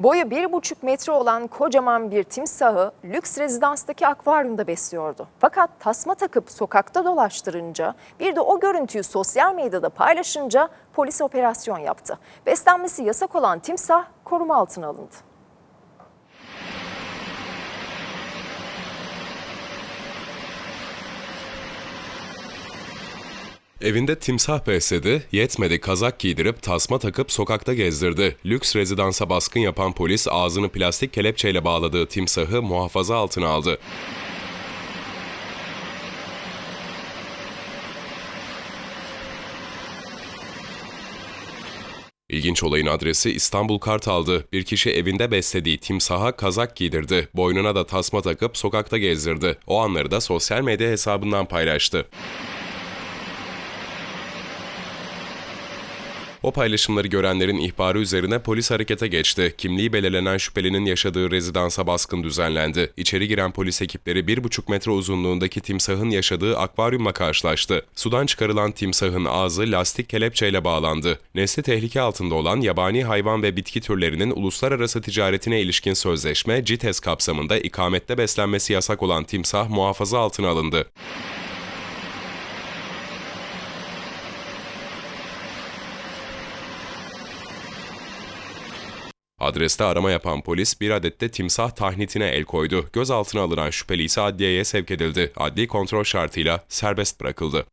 Boyu 1,5 metre olan kocaman bir timsahı lüks rezidanstaki akvaryumda besliyordu. Fakat tasma takıp sokakta dolaştırınca bir de o görüntüyü sosyal medyada paylaşınca polis operasyon yaptı. Beslenmesi yasak olan timsah koruma altına alındı. Evinde timsah besledi, yetmedi kazak giydirip tasma takıp sokakta gezdirdi. Lüks rezidansa baskın yapan polis ağzını plastik kelepçeyle bağladığı timsahı muhafaza altına aldı. İlginç olayın adresi İstanbul Kartal'dı. Bir kişi evinde beslediği timsaha kazak giydirdi. Boynuna da tasma takıp sokakta gezdirdi. O anları da sosyal medya hesabından paylaştı. O paylaşımları görenlerin ihbarı üzerine polis harekete geçti. Kimliği belirlenen şüphelinin yaşadığı rezidansa baskın düzenlendi. İçeri giren polis ekipleri 1,5 metre uzunluğundaki timsahın yaşadığı akvaryumla karşılaştı. Sudan çıkarılan timsahın ağzı lastik kelepçeyle bağlandı. Nesli tehlike altında olan yabani hayvan ve bitki türlerinin uluslararası ticaretine ilişkin sözleşme CITES kapsamında ikamette beslenmesi yasak olan timsah muhafaza altına alındı. Adreste arama yapan polis bir adet de timsah tahnitine el koydu. Gözaltına alınan şüpheli ise adliyeye sevk edildi. Adli kontrol şartıyla serbest bırakıldı.